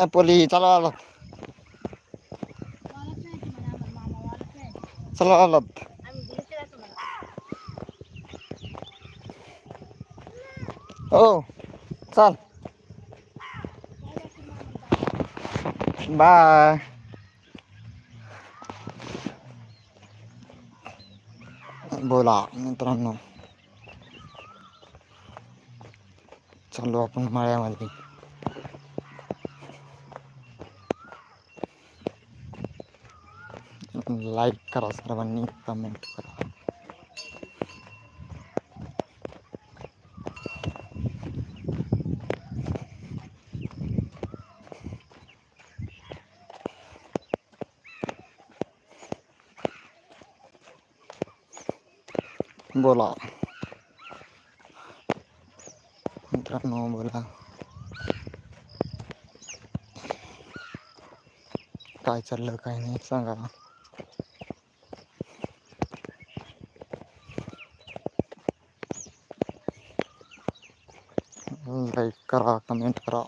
ए, पोली चला. आलात चला. आलात हो चाल. बाय. बोला मित्रांनो. चालू आपण माळ्यामध्ये. लाईक करा सर्वांनी कमेंट करा बोला मित्रांनो बोला काय चाललं काय नाही सांगा लाईक करा कमेंट करा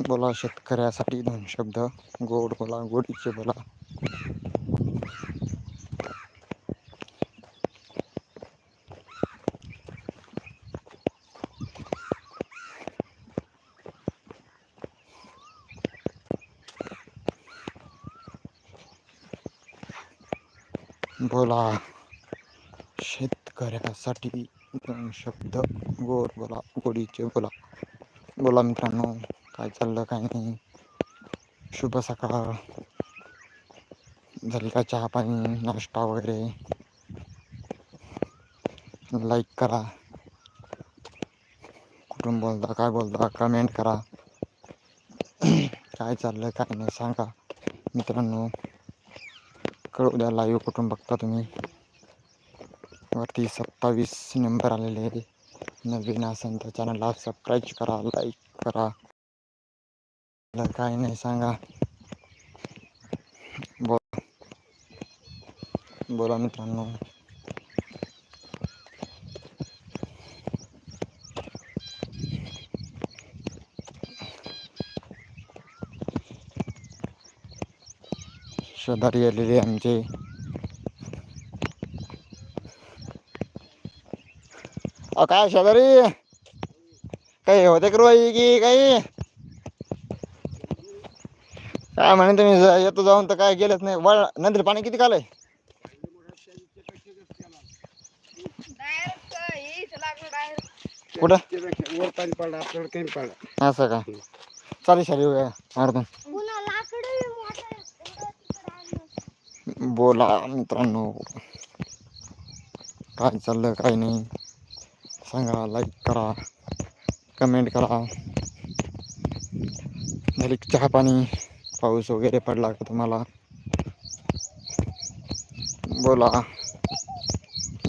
बोला शेतकऱ्यासाठी दोन शब्द. गोड बोला गोडीचे बोला. बोला. शेतकऱ्यासाठी दोन शब्द. गोड बोला गोडीचे बोला. बोला मित्रांनो काय चाललं काय नाही? शुभ सकाळ. झाली का चहा पाणी नाश्ता वगैरे? लाईक करा. कुठून बोलता काय बोलता कमेंट करा. काय चाललं काय नाही सांगा. मित्रांनो कळू द्या लाईव्ह कुटुंब बघता तुम्ही वरती सत्तावीस नंबर आलेले आहे नवीन असेल तर चॅनलला सबस्क्राईब करा लाईक करा. काय नाही सांगा. बोला. बोला मित्रांनो. शेजारी आलेले आमचे. अ काय शेजारी काही होते करू की काही? काय म्हणे तुम्ही येतो जाऊन तर काय गेलंच नाही. वळ नंतर पाणी किती कालय कुठं? वर पाणी पडलं आपल्याकडे काही पडलं असं का? चालेल शाली मारतो. पुन्हा बोला मित्रांनो. काय चाललं काय नाही. सांगा लाईक करा कमेंट करा. झाली चहा पाणी पाऊस वगैरे पडला का तुम्हाला? बोला.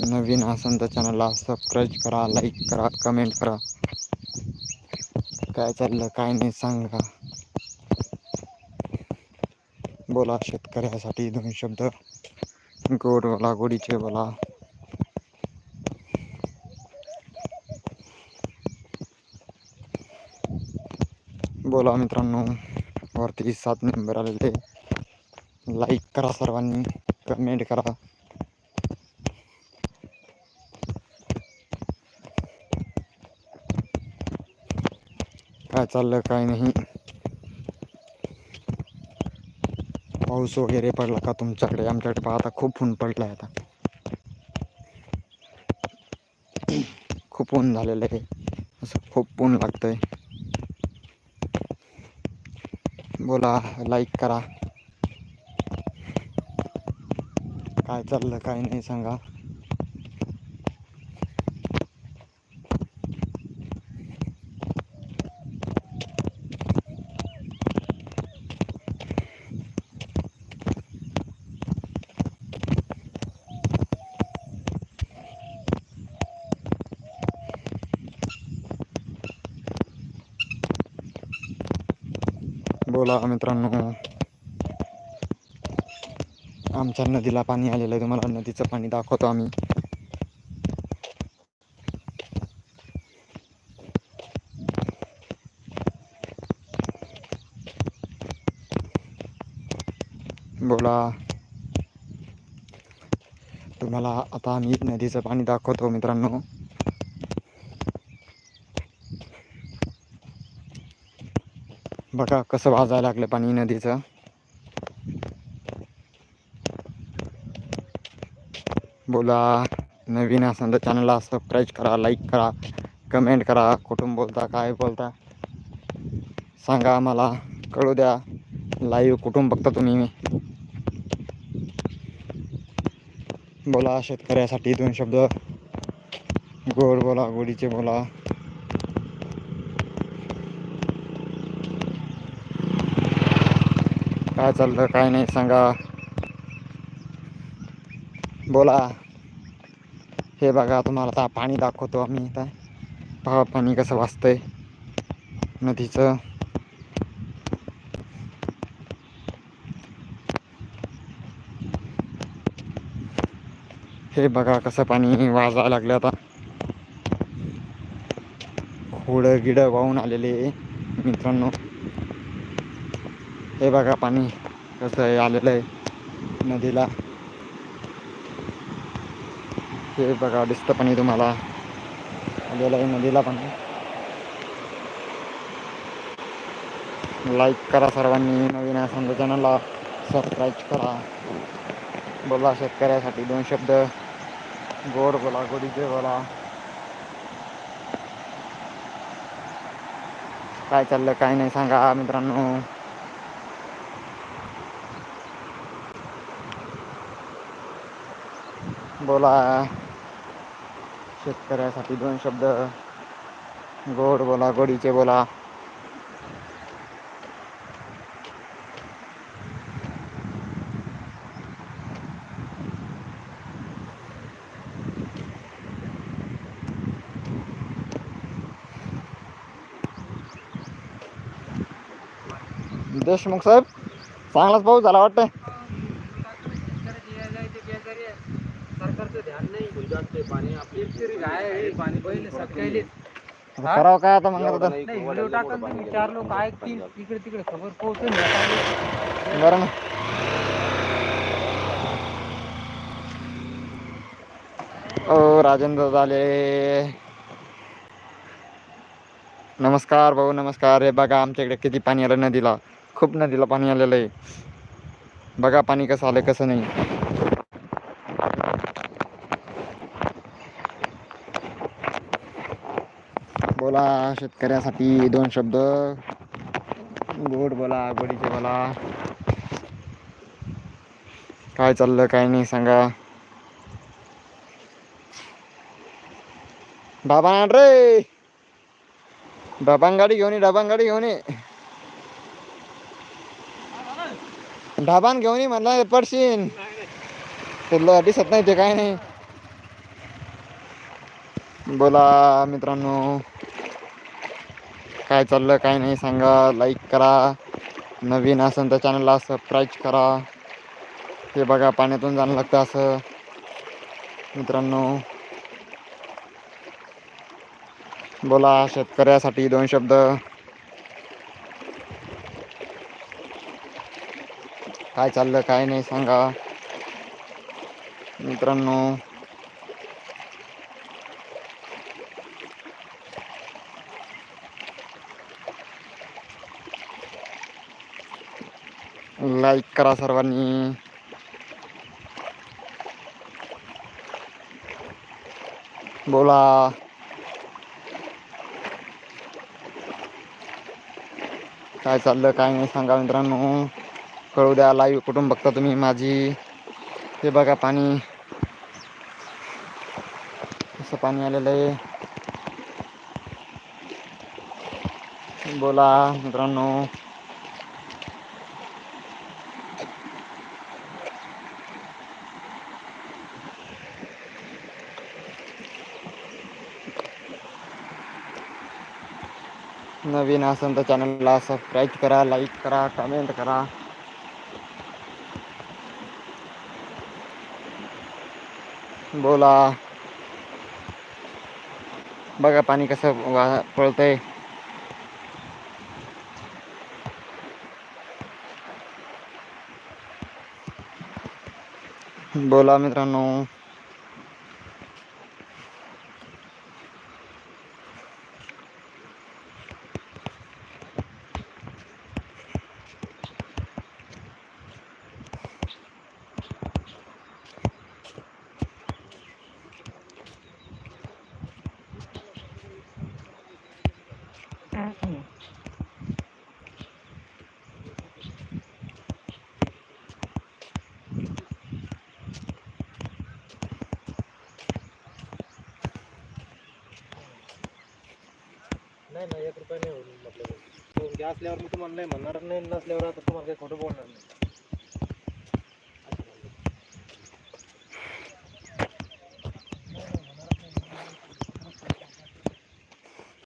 नवीन असेल तर चॅनलला सबस्क्राईब करा लाईक करा कमेंट करा. काय चाललं काय नाही सांगा. बोला शेतकऱ्यासाठी दोन शब्द. गोड बोला गोडीचे बोला. बोला मित्रांनो, वरती सात नंबर आलेले लाईक करा सर्वांनी कमेंट करा. काय चाललं, काय नाही. पाऊस पडला का तुमच्याकडे? आमच्याकडे पाहता खूप ऊन पडलं आहे आता ऊन असं खूप ऊन लागतंय. बोला लाईक करा. काय चाललं काय नाही सांगा. बोला मित्रांनो? आमच्या नदीला पाणी आलेलं आहे. तुम्हाला नदीचं पाणी दाखवतो आम्ही. बोला. तुम्हाला आता आम्ही नदीचं पाणी दाखवतो मित्रांनो. बघा कसं वाजायला लागलं पाणी नदीचं. बोला नवीन असेल तर चॅनलला सबस्क्राईब करा लाईक करा कमेंट करा कुठून बोलता काय बोलता. सांगा आम्हाला कळू द्या. लाईव्ह कुठून बघता तुम्ही? बोला शेतकऱ्यासाठी दोन शब्द. गोड बोला गोडीचे बोला. काय चाललं काय नाही सांगा. बोला. हे बघा तुम्हाला आता पाणी दाखवतो आम्ही आता पहा पाणी कसं वाचतंय नदीचं. हे बघा कसं पाणी वाजायला लागलं आता. खोडं गिडं वाहून आलेले मित्रांनो. हे बघा पाणी कसं आहे आलेलं आहे नदीला. हे बघा दिसतं पाणी तुम्हाला. आलेलं आहे नदीला पाणी. लाईक करा सर्वांनी नवीन असं चॅनलला सबस्क्राईब करा. बोला शेतकऱ्यासाठी दोन शब्द. गोड बोला गोडीचे बोला. काय चाललं काय नाही सांगा मित्रांनो. बोला शेतकऱ्यासाठी दोन शब्द. गोड बोला गोडीचे बोला. देशमुख साहेब चांगलाच पाऊस झाला वाटतंय. नाही जास्त पाणी आपली आहे, पाणी पहिले सकाळी आता करावं काय आता मग आता नाही व्हिडिओ टाका ना तुम्ही चार लोक ऐकतील इकडे तिकडे खबर बरं ना। ओ राजेंद्र झाले नमस्कार भाऊ नमस्कार। हे बघा आमच्या इकडे किती पाणी आलं नदीला. खूप नदीला पाणी आलेलं आहे. बघा पाणी कसं आलं कसं नाही. बोला शेतकऱ्यासाठी दोन शब्द. गोड बोला गोडीचे बोला. काय चाललं काय नाही सांगा. डबा रे. डबान गाडी घेऊन ये डबान गाडी घेऊन ये. ढाबान घेऊन ये म्हणला पडशीन तुला दिसत नाही ते काय नाही. बोला मित्रांनो. काय चाललं काय नाही सांगा. लाईक करा. नवीन असेल तर चॅनलला सबस्क्राईब करा. हे बघा पाण्यातून जाणं लागतं असं. मित्रांनो. बोला शेतकऱ्यासाठी दोन शब्द. काय चाललं काय नाही सांगा. मित्रांनो. लाईक करा सर्वांनी बोला काय चाललं काय नाही सांगा मित्रांनो कळू द्या लाईव्ह कुठून बघता तुम्ही माझी हे बघा पाणी कसं पाणी आलेलं आहे बोला मित्रांनो नवीन असेल तर चॅनलला सबस्क्राईब करा लाईक करा कमेंट करा. बोला. बघा पाणी कसं वा पळतंय. बोला मित्रांनो. नाही नाही एक रुपया नाही होईल आपल्याला गॅस असल्यावर मी तुम्हाला नाही म्हणणार नाही नसल्यावर आता तुम्हाला काही खोटं बोलणार नाही.